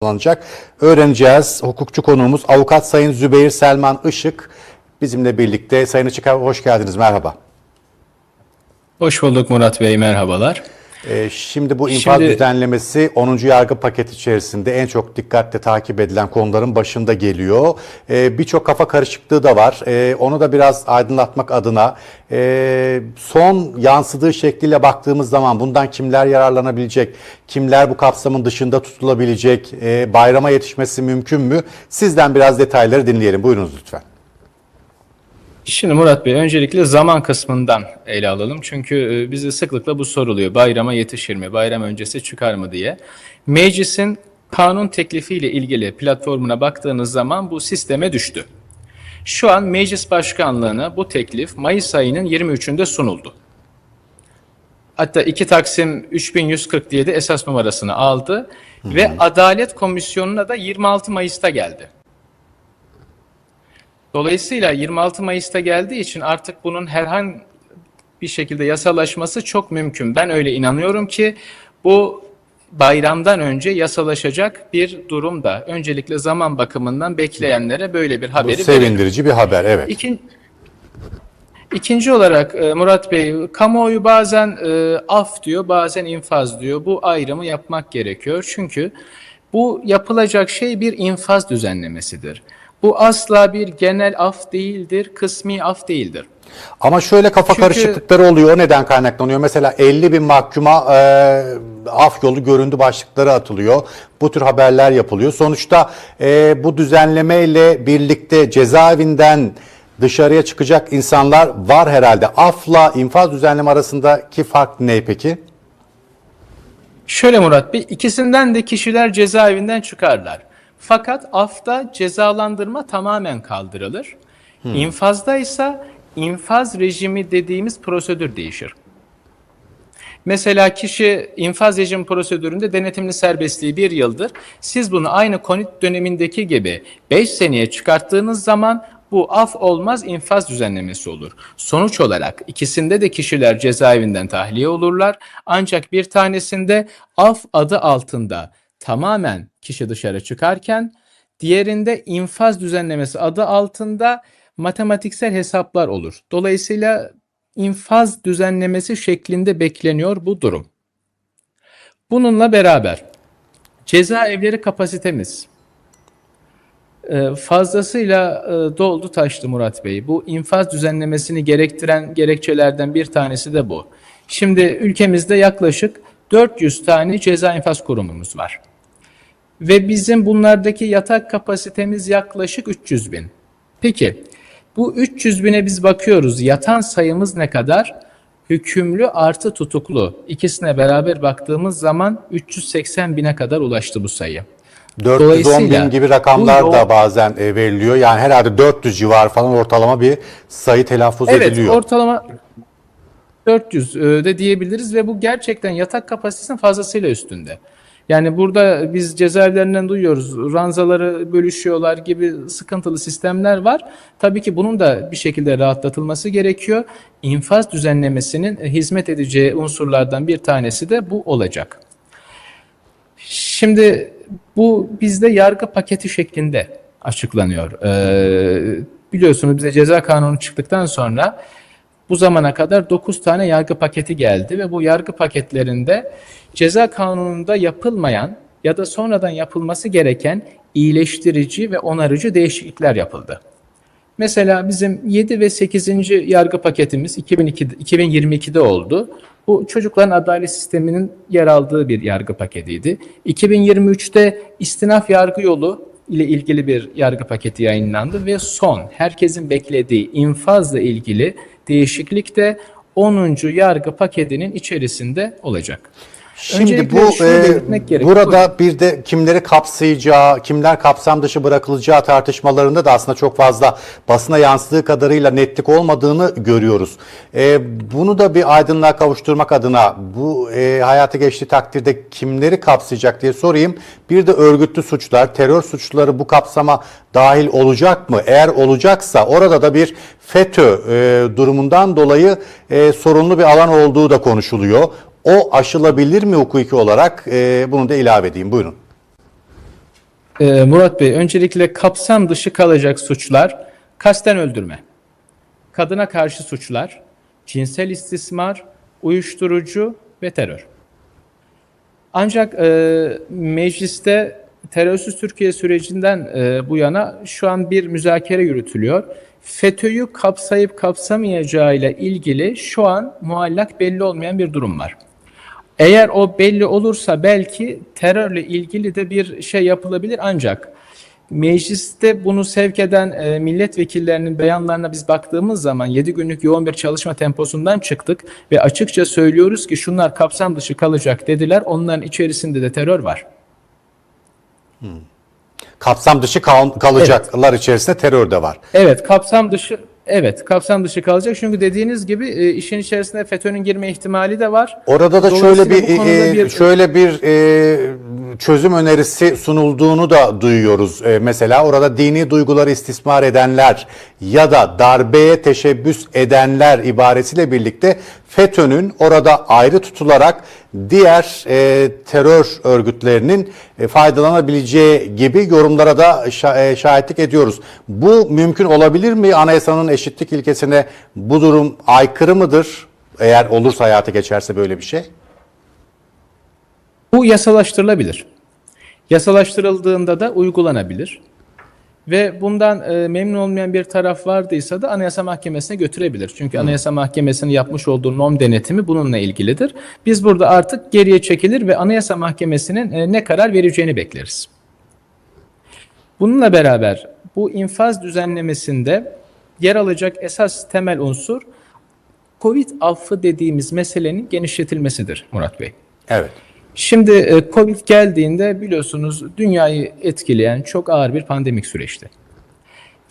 kullanacak. Öğreneceğiz. Hukukçu konuğumuz avukat Sayın Zübeyir Selman Işık bizimle birlikte. Sayın Işık hoş geldiniz. Merhaba. Hoş bulduk Murat Bey, merhabalar. Ee, şimdi bu infaz Şimdi- düzenlemesi 10. yargı paketi içerisinde en çok dikkatle takip edilen konuların başında geliyor. Ee, Birçok kafa karışıklığı da var. Ee, onu da biraz aydınlatmak adına e, son yansıdığı şekliyle baktığımız zaman bundan kimler yararlanabilecek, kimler bu kapsamın dışında tutulabilecek, e, bayrama yetişmesi mümkün mü? Sizden biraz detayları dinleyelim. Buyurunuz lütfen. Şimdi Murat Bey, öncelikle zaman kısmından ele alalım. Çünkü e, bize sıklıkla bu soruluyor. Bayrama yetişir mi, bayram öncesi çıkar mı diye. Meclisin kanun teklifiyle ilgili platformuna baktığınız zaman bu sisteme düştü. Şu an meclis başkanlığına bu teklif Mayıs ayının 23'ünde sunuldu. Hatta 2 Taksim 3140 diye de esas numarasını aldı ve Adalet Komisyonu'na da 26 Mayıs'ta geldi. Dolayısıyla 26 Mayıs'ta geldiği için artık bunun herhangi bir şekilde yasalaşması çok mümkün. Ben öyle inanıyorum ki bu bayramdan önce yasalaşacak bir durumda. Öncelikle zaman bakımından bekleyenlere böyle bir Bu haberi verelim. sevindirici bir haber. Evet. İkin, ikinci olarak e, Murat Bey, kamuoyu bazen e, af diyor, bazen infaz diyor. Bu ayrımı yapmak gerekiyor. Çünkü bu yapılacak şey bir infaz düzenlemesidir. Bu asla bir genel af değildir, kısmi af değildir. Ama şöyle kafa Çünkü- karışıklıkları oluyor. O neden kaynaklanıyor? Mesela 50 bin mahkuma e, af yolu göründü başlıkları atılıyor. Bu tür haberler yapılıyor. Sonuçta e, bu düzenlemeyle birlikte cezaevinden dışarıya çıkacak insanlar var herhalde. Afla infaz düzenleme arasındaki fark ne peki? Şöyle Murat Bey, ikisinden de kişiler cezaevinden çıkarlar. Fakat afta cezalandırma tamamen kaldırılır. İnfazda ise infaz rejimi dediğimiz prosedür değişir. Mesela kişi infaz rejim prosedüründe denetimli serbestliği bir yıldır. Siz bunu aynı konut dönemindeki gibi 5 seneye çıkarttığınız zaman bu af olmaz infaz düzenlemesi olur. Sonuç olarak ikisinde de kişiler cezaevinden tahliye olurlar. Ancak bir tanesinde af adı altında tamamen kişi dışarı çıkarken diğerinde infaz düzenlemesi adı altında matematiksel hesaplar olur. Dolayısıyla infaz düzenlemesi şeklinde bekleniyor bu durum. Bununla beraber cezaevleri kapasitemiz e, fazlasıyla e, doldu taştı Murat Bey. Bu infaz düzenlemesini gerektiren gerekçelerden bir tanesi de bu. Şimdi ülkemizde yaklaşık 400 tane ceza infaz kurumumuz var. Ve bizim bunlardaki yatak kapasitemiz yaklaşık 300 bin. Peki bu 300 bine biz bakıyoruz. Yatan sayımız ne kadar? Hükümlü artı tutuklu. İkisine beraber baktığımız zaman 380 bine kadar ulaştı bu sayı. 410 bin gibi rakamlar bu da bazen e, veriliyor. Yani herhalde 400 civar falan ortalama bir sayı telaffuz Evet ediliyor. ortalama 400 e, de diyebiliriz ve bu gerçekten yatak kapasitesinin fazlasıyla üstünde. Yani burada biz cezaevlerinden duyuyoruz ranzaları bölüşüyorlar gibi sıkıntılı sistemler var. Tabii ki bunun da bir şekilde rahatlatılması gerekiyor. İnfaz düzenlemesinin hizmet edeceği unsurlardan bir tanesi de bu olacak. Şimdi bu bizde yargı paketi şeklinde açıklanıyor. Ee, biliyorsunuz bize ceza kanunu çıktıktan sonra bu zamana kadar 9 tane yargı paketi geldi ve bu yargı paketlerinde ceza kanununda yapılmayan ya da sonradan yapılması gereken iyileştirici ve onarıcı değişiklikler yapıldı. Mesela bizim 7 ve 8. yargı paketimiz 2002, 2022'de oldu. Bu çocukların adalet sisteminin yer aldığı bir yargı paketiydi. 2023'te istinaf yargı yolu ile ilgili bir yargı paketi yayınlandı ve son herkesin beklediği infazla ilgili değişiklik de 10. yargı paketinin içerisinde olacak. Şimdi Öncelikle bu e, gerekiyor. burada bir de kimleri kapsayacağı, kimler kapsam dışı bırakılacağı tartışmalarında da aslında çok fazla basına yansıdığı kadarıyla netlik olmadığını görüyoruz. E, bunu da bir aydınlığa kavuşturmak adına bu e, hayata geçtiği takdirde kimleri kapsayacak diye sorayım. Bir de örgütlü suçlar, terör suçları bu kapsama dahil olacak mı? Eğer olacaksa orada da bir FETÖ e, durumundan dolayı e, sorunlu bir alan olduğu da konuşuluyor. O aşılabilir mi hukuki olarak? Ee, bunu da ilave edeyim. Buyurun. Ee, Murat Bey, öncelikle kapsam dışı kalacak suçlar, kasten öldürme, kadına karşı suçlar, cinsel istismar, uyuşturucu ve terör. Ancak e, mecliste terörsüz Türkiye sürecinden e, bu yana şu an bir müzakere yürütülüyor. FETÖ'yü kapsayıp kapsamayacağıyla ilgili şu an muallak belli olmayan bir durum var. Eğer o belli olursa belki terörle ilgili de bir şey yapılabilir ancak mecliste bunu sevk eden e, milletvekillerinin beyanlarına biz baktığımız zaman 7 günlük yoğun bir çalışma temposundan çıktık ve açıkça söylüyoruz ki şunlar kapsam dışı kalacak dediler. Onların içerisinde de terör var. Kapsam dışı kal- kalacaklar içerisinde terör de var. Evet kapsam dışı evet kapsam dışı kalacak çünkü dediğiniz gibi e, işin içerisine FETÖ'nün girme ihtimali de var. Orada da şöyle bir, konuda e, bir- şöyle bir e, çözüm önerisi sunulduğunu da duyuyoruz. E, mesela orada dini duyguları istismar edenler ya da darbeye teşebbüs edenler ibaresiyle birlikte FETÖ'nün orada ayrı tutularak diğer e, terör örgütlerinin e, faydalanabileceği gibi yorumlara da şa- e, şahitlik ediyoruz. Bu mümkün olabilir mi? Anayasanın eşitlik ilkesine bu durum aykırı mıdır? Eğer olursa hayata geçerse böyle bir şey. Bu yasalaştırılabilir. Yasalaştırıldığında da uygulanabilir. Ve bundan e, memnun olmayan bir taraf vardıysa da Anayasa Mahkemesi'ne götürebilir. Çünkü Anayasa Mahkemesi'nin yapmış olduğu norm denetimi bununla ilgilidir. Biz burada artık geriye çekilir ve Anayasa Mahkemesi'nin e, ne karar vereceğini bekleriz. Bununla beraber bu infaz düzenlemesinde yer alacak esas temel unsur Covid affı dediğimiz meselenin genişletilmesidir Murat Bey. Evet. Şimdi e, Covid geldiğinde biliyorsunuz dünyayı etkileyen çok ağır bir pandemik süreçti.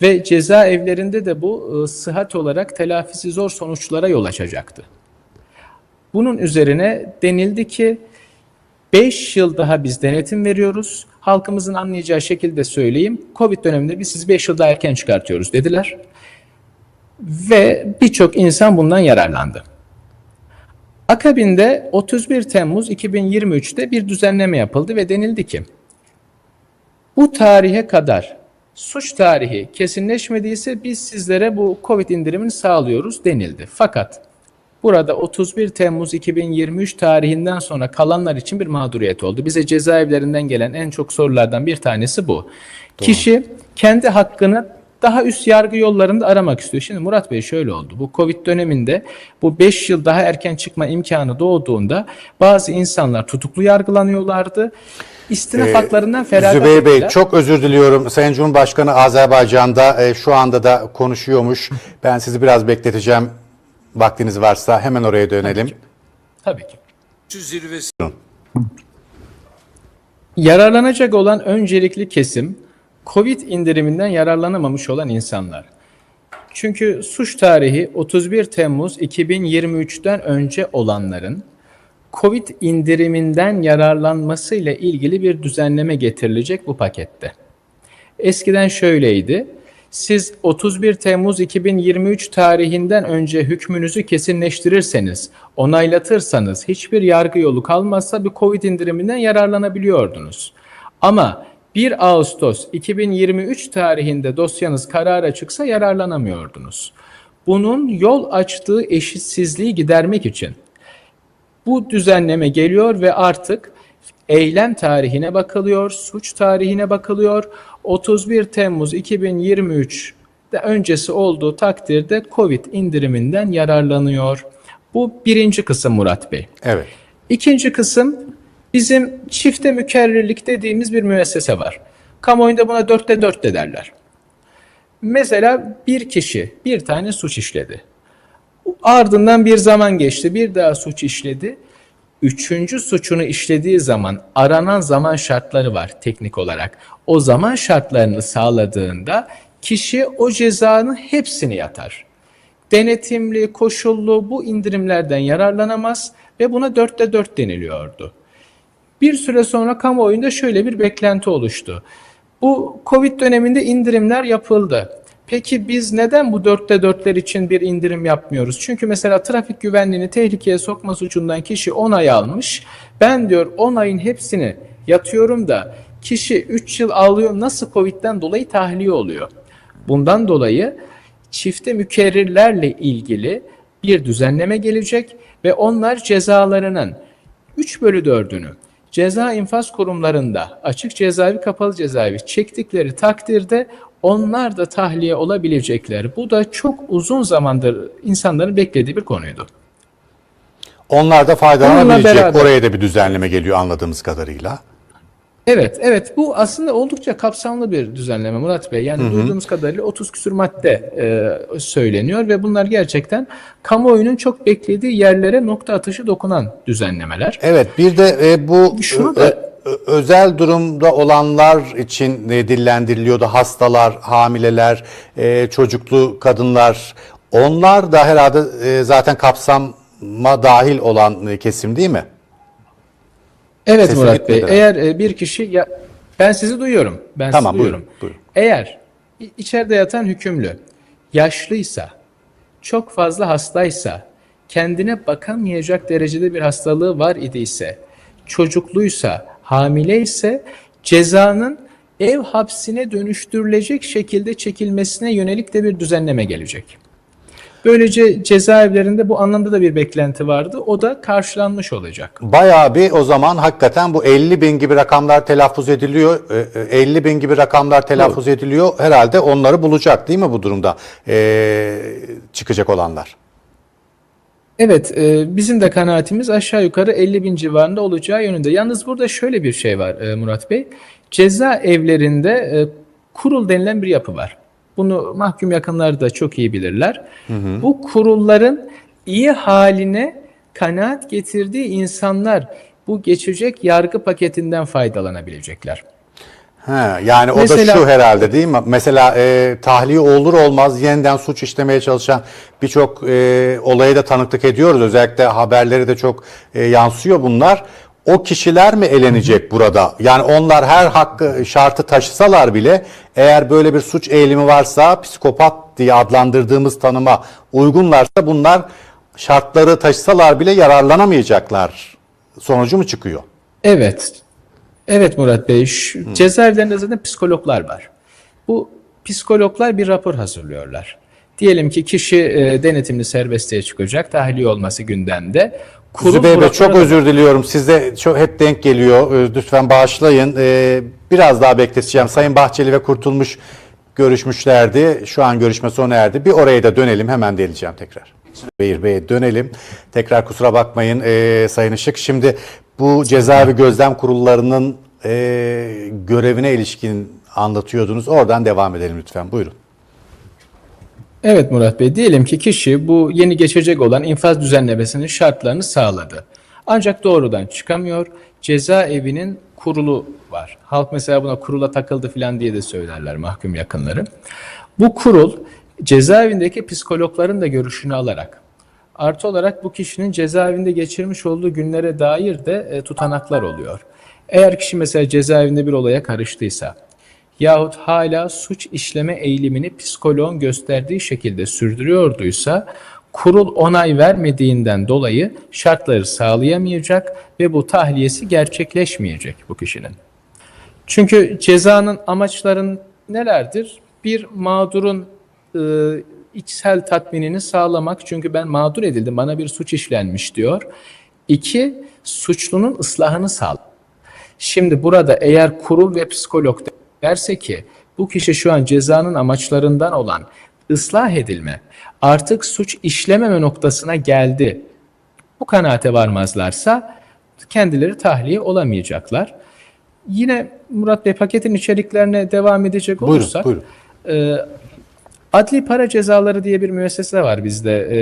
Ve cezaevlerinde de bu e, sıhhat olarak telafisi zor sonuçlara yol açacaktı. Bunun üzerine denildi ki 5 yıl daha biz denetim veriyoruz. Halkımızın anlayacağı şekilde söyleyeyim. Covid döneminde biz sizi 5 yıl daha erken çıkartıyoruz dediler. Ve birçok insan bundan yararlandı. Akabinde 31 Temmuz 2023'te bir düzenleme yapıldı ve denildi ki bu tarihe kadar suç tarihi kesinleşmediyse biz sizlere bu Covid indirimini sağlıyoruz denildi. Fakat burada 31 Temmuz 2023 tarihinden sonra kalanlar için bir mağduriyet oldu. Bize cezaevlerinden gelen en çok sorulardan bir tanesi bu. Kişi kendi hakkını daha üst yargı yollarında aramak istiyor. Şimdi Murat Bey şöyle oldu. Bu Covid döneminde bu 5 yıl daha erken çıkma imkanı doğduğunda bazı insanlar tutuklu yargılanıyorlardı. İstinaf haklarından feragat Ee, Zübeyir Bey ettiler. çok özür diliyorum. Sayın Cumhurbaşkanı Azerbaycan'da e, şu anda da konuşuyormuş. Ben sizi biraz bekleteceğim. Vaktiniz varsa hemen oraya dönelim. Tabii ki. zirvesi Yararlanacak olan öncelikli kesim Covid indiriminden yararlanamamış olan insanlar. Çünkü suç tarihi 31 Temmuz 2023'ten önce olanların Covid indiriminden yararlanmasıyla ilgili bir düzenleme getirilecek bu pakette. Eskiden şöyleydi. Siz 31 Temmuz 2023 tarihinden önce hükmünüzü kesinleştirirseniz, onaylatırsanız hiçbir yargı yolu kalmazsa bir Covid indiriminden yararlanabiliyordunuz. Ama 1 Ağustos 2023 tarihinde dosyanız karara çıksa yararlanamıyordunuz. Bunun yol açtığı eşitsizliği gidermek için bu düzenleme geliyor ve artık eylem tarihine bakılıyor, suç tarihine bakılıyor. 31 Temmuz 2023 de öncesi olduğu takdirde Covid indiriminden yararlanıyor. Bu birinci kısım Murat Bey. Evet. İkinci kısım bizim çifte mükerrirlik dediğimiz bir müessese var. Kamuoyunda buna dörtte dört de derler. Mesela bir kişi bir tane suç işledi. Ardından bir zaman geçti, bir daha suç işledi. Üçüncü suçunu işlediği zaman aranan zaman şartları var teknik olarak. O zaman şartlarını sağladığında kişi o cezanın hepsini yatar. Denetimli, koşullu bu indirimlerden yararlanamaz ve buna dörtte dört deniliyordu. Bir süre sonra kamuoyunda şöyle bir beklenti oluştu. Bu Covid döneminde indirimler yapıldı. Peki biz neden bu dörtte dörtler için bir indirim yapmıyoruz? Çünkü mesela trafik güvenliğini tehlikeye sokma suçundan kişi 10 ay almış. Ben diyor 10 ayın hepsini yatıyorum da kişi 3 yıl alıyor nasıl Covid'den dolayı tahliye oluyor. Bundan dolayı çifte mükerrirlerle ilgili bir düzenleme gelecek ve onlar cezalarının 3 bölü 4'ünü ceza infaz kurumlarında açık cezaevi kapalı cezaevi çektikleri takdirde onlar da tahliye olabilecekler. Bu da çok uzun zamandır insanların beklediği bir konuydu. Onlar da faydalanabilecek. Beraber- Oraya da bir düzenleme geliyor anladığımız kadarıyla. Evet, evet. Bu aslında oldukça kapsamlı bir düzenleme Murat Bey. Yani duyduğumuz kadarıyla 30 küsur madde e, söyleniyor ve bunlar gerçekten kamuoyunun çok beklediği yerlere nokta atışı dokunan düzenlemeler. Evet bir de e, bu Şunu ö- da- ö- özel durumda olanlar için e, dillendiriliyordu. Hastalar, hamileler, e, çocuklu kadınlar. Onlar da herhalde e, zaten kapsama dahil olan e, kesim değil mi? Evet Sesim Murat Bey. Eğer e, bir kişi ya ben sizi duyuyorum. Ben Tamam, sizi duyuyorum. buyurun, buyurun. Eğer içeride yatan hükümlü yaşlıysa, çok fazla hastaysa, kendine bakamayacak derecede bir hastalığı var idiyse, çocukluysa, hamile ise cezanın ev hapsine dönüştürülecek şekilde çekilmesine yönelik de bir düzenleme gelecek. Böylece cezaevlerinde bu anlamda da bir beklenti vardı. O da karşılanmış olacak. Bayağı bir o zaman hakikaten bu 50 bin gibi rakamlar telaffuz ediliyor. E, e, 50 bin gibi rakamlar telaffuz ediliyor. Herhalde onları bulacak değil mi bu durumda e, çıkacak olanlar? Evet, e, bizim de kanaatimiz aşağı yukarı 50 bin civarında olacağı yönünde. Yalnız burada şöyle bir şey var e, Murat Bey. Ceza evlerinde e, kurul denilen bir yapı var. Bunu mahkum yakınlar da çok iyi bilirler. Bu kurulların iyi haline kanaat getirdiği insanlar bu geçecek yargı paketinden faydalanabilecekler. He, yani o da Mesela- şu herhalde değil mi? Mesela e, tahliye olur olmaz yeniden suç işlemeye çalışan birçok e, olaya da tanıklık ediyoruz. Özellikle haberleri de çok e, yansıyor bunlar. O kişiler mi elenecek burada? Yani onlar her hakkı şartı taşısalar bile eğer böyle bir suç eğilimi varsa psikopat diye adlandırdığımız tanıma uygunlarsa bunlar şartları taşısalar bile yararlanamayacaklar. Sonucu mu çıkıyor? Evet. Evet Murat Bey. Şu, Cezaevlerinde zaten psikologlar var. Bu psikologlar bir rapor hazırlıyorlar. Diyelim ki kişi e, denetimli serbestliğe çıkacak. Tahliye olması gündemde. Kurul Zübeyir Bey çok özür diliyorum. Size çok hep denk geliyor. Ee, Lütfen bağışlayın. Ee, biraz daha bekleteceğim. Sayın Bahçeli ve Kurtulmuş görüşmüşlerdi. Şu an görüşme sona erdi. Bir oraya da dönelim. Hemen deleceğim tekrar. Zübeyir Bey'e dönelim. Tekrar kusura bakmayın ee, Sayın Işık. Şimdi bu cezaevi gözlem kurullarının görevine ilişkin anlatıyordunuz. Oradan devam edelim lütfen. Buyurun. Evet Murat Bey, diyelim ki kişi bu yeni geçecek olan infaz düzenlemesinin şartlarını sağladı. Ancak doğrudan çıkamıyor. Cezaevinin kurulu var. Halk mesela buna kurula takıldı falan diye de söylerler mahkum yakınları. Bu kurul cezaevindeki psikologların da görüşünü alarak artı olarak bu kişinin cezaevinde geçirmiş olduğu günlere dair de e, tutanaklar oluyor. Eğer kişi mesela cezaevinde bir olaya karıştıysa yahut hala suç işleme eğilimini psikoloğun gösterdiği şekilde sürdürüyorduysa kurul onay vermediğinden dolayı şartları sağlayamayacak ve bu tahliyesi gerçekleşmeyecek bu kişinin. Çünkü cezanın amaçların nelerdir? Bir mağdurun e, içsel tatminini sağlamak. Çünkü ben mağdur edildim, bana bir suç işlenmiş diyor. İki, suçlunun ıslahını sağlamak. Şimdi burada eğer kurul ve psikolog derse ki bu kişi şu an cezanın amaçlarından olan ıslah edilme, artık suç işlememe noktasına geldi. Bu kanaate varmazlarsa kendileri tahliye olamayacaklar. Yine Murat Bey paketin içeriklerine devam edecek Buyurun, olursak buyurun. e, adli para cezaları diye bir müessese var bizde. E,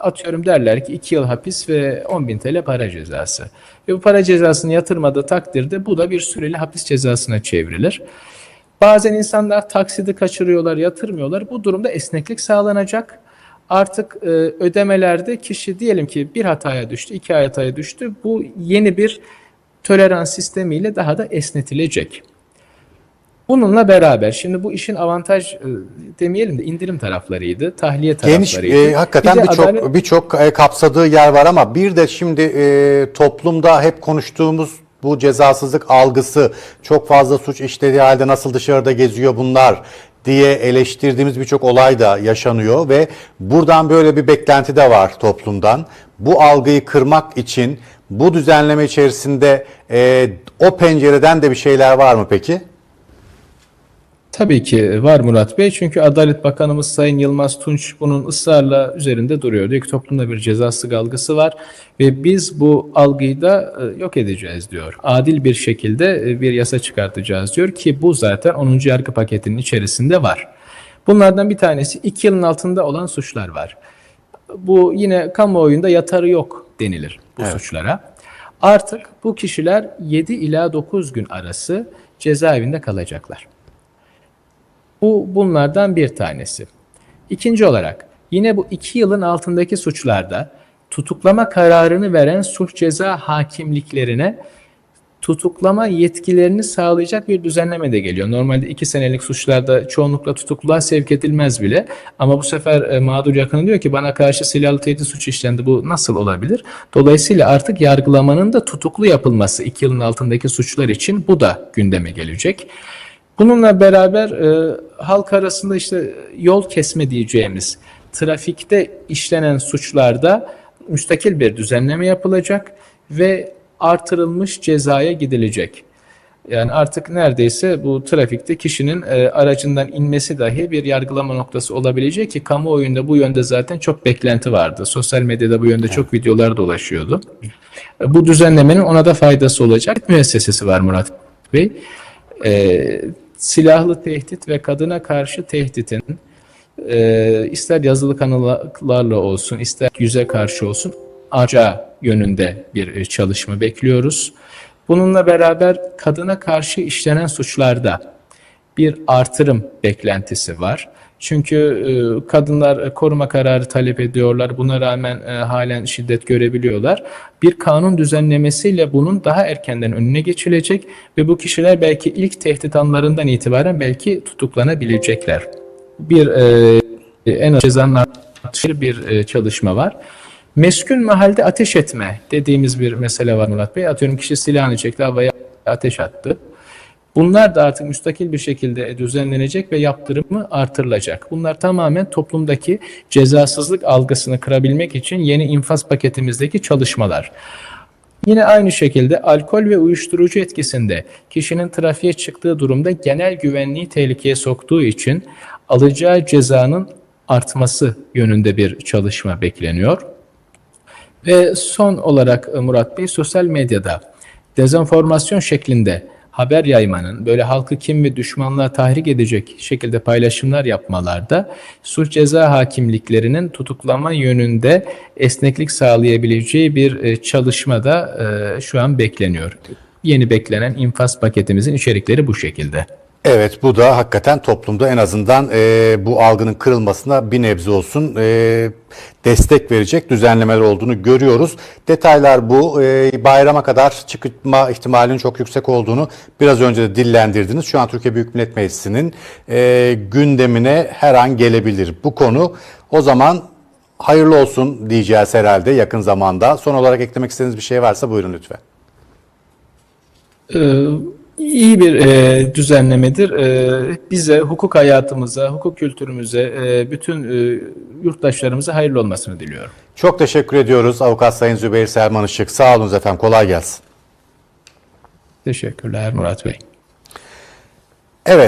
atıyorum derler ki 2 yıl hapis ve 10 bin TL para cezası. Ve bu para cezasını yatırmadığı takdirde bu da bir süreli hapis cezasına çevrilir. Bazen insanlar taksidi kaçırıyorlar, yatırmıyorlar. Bu durumda esneklik sağlanacak. Artık e, ödemelerde kişi diyelim ki bir hataya düştü, iki hataya düştü. Bu yeni bir tolerans sistemiyle daha da esnetilecek. Bununla beraber şimdi bu işin avantaj e, demeyelim de indirim taraflarıydı, tahliye Geniş taraflarıydı. e, hakikaten Bir birçok adalet- birçok e, kapsadığı yer var ama bir de şimdi e, toplumda hep konuştuğumuz bu cezasızlık algısı çok fazla suç işlediği halde nasıl dışarıda geziyor bunlar diye eleştirdiğimiz birçok olay da yaşanıyor ve buradan böyle bir beklenti de var toplumdan. Bu algıyı kırmak için bu düzenleme içerisinde e, o pencereden de bir şeyler var mı peki? Tabii ki var Murat Bey. Çünkü Adalet Bakanımız Sayın Yılmaz Tunç bunun ısrarla üzerinde duruyor. Diyor ki toplumda bir cezasızlık algısı var ve biz bu algıyı da e, yok edeceğiz diyor. Adil bir şekilde e, bir yasa çıkartacağız diyor ki bu zaten 10. yargı paketinin içerisinde var. Bunlardan bir tanesi 2 yılın altında olan suçlar var. Bu yine kamuoyunda yatarı yok denilir bu Evet. suçlara. Artık bu kişiler 7 ila 9 gün arası cezaevinde kalacaklar. Bu bunlardan bir tanesi. İkinci olarak yine bu iki yılın altındaki suçlarda tutuklama kararını veren suç ceza hakimliklerine tutuklama yetkilerini sağlayacak bir düzenleme de geliyor. Normalde iki senelik suçlarda çoğunlukla tutukluluğa sevk edilmez bile. Ama bu sefer e, mağdur yakını diyor ki bana karşı silahlı tehdit suçu işlendi bu nasıl olabilir? Dolayısıyla artık yargılamanın da tutuklu yapılması iki yılın altındaki suçlar için bu da gündeme gelecek. Bununla beraber e, halk arasında işte yol kesme diyeceğimiz trafikte işlenen suçlarda müstakil bir düzenleme yapılacak ve artırılmış cezaya gidilecek. Yani artık neredeyse bu trafikte kişinin e, aracından inmesi dahi bir yargılama noktası olabilecek ki kamuoyunda bu yönde zaten çok beklenti vardı. Sosyal medyada bu yönde çok videolar dolaşıyordu. E, bu düzenlemenin ona da faydası olacak. Müessesesi var Murat Bey. E, silahlı tehdit ve kadına karşı tehditin e, ister yazılı kanallarla olsun ister yüze karşı olsun artacağı yönünde bir e, çalışma bekliyoruz. Bununla beraber kadına karşı işlenen suçlarda bir artırım beklentisi var. Çünkü e, kadınlar e, koruma kararı talep ediyorlar. Buna rağmen e, halen şiddet görebiliyorlar. Bir kanun düzenlemesiyle bunun daha erkenden önüne geçilecek ve bu kişiler belki ilk tehdit anlarından itibaren belki tutuklanabilecekler. Bir en az cezanın bir çalışma var. Meskun mahalde ateş etme dediğimiz bir mesele var Murat Bey. Atıyorum kişi silahını çekti havaya ateş attı. Bunlar da artık müstakil bir şekilde düzenlenecek ve yaptırımı artırılacak. Bunlar tamamen toplumdaki cezasızlık algısını kırabilmek için yeni infaz paketimizdeki çalışmalar. Yine aynı şekilde alkol ve uyuşturucu etkisinde kişinin trafiğe çıktığı durumda genel güvenliği tehlikeye soktuğu için alacağı cezanın artması yönünde bir çalışma bekleniyor. Ve son olarak Murat Bey sosyal medyada dezenformasyon şeklinde haber yaymanın, böyle halkı kim ve düşmanlığa tahrik edecek şekilde paylaşımlar yapmalarda suç ceza hakimliklerinin tutuklama yönünde esneklik sağlayabileceği bir e, çalışma da e, şu an bekleniyor. Yeni beklenen infaz paketimizin içerikleri bu şekilde. Evet bu da hakikaten toplumda en azından e, bu algının kırılmasına bir nebze olsun e, destek verecek düzenlemeler olduğunu görüyoruz. Detaylar bu. E, bayrama kadar çıkma ihtimalinin çok yüksek olduğunu biraz önce de dillendirdiniz. Şu an Türkiye Büyük Millet Meclisi'nin e, gündemine her an gelebilir bu konu. O zaman hayırlı olsun diyeceğiz herhalde yakın zamanda. Son olarak eklemek istediğiniz bir şey varsa buyurun lütfen. Ee, iyi bir e, düzenlemedir. E, bize, hukuk hayatımıza, hukuk kültürümüze, e, bütün e, yurttaşlarımıza hayırlı olmasını diliyorum. Çok teşekkür ediyoruz Avukat Sayın Zübeyir Selman Işık. Sağ olun efendim kolay gelsin. Teşekkürler Murat Bey.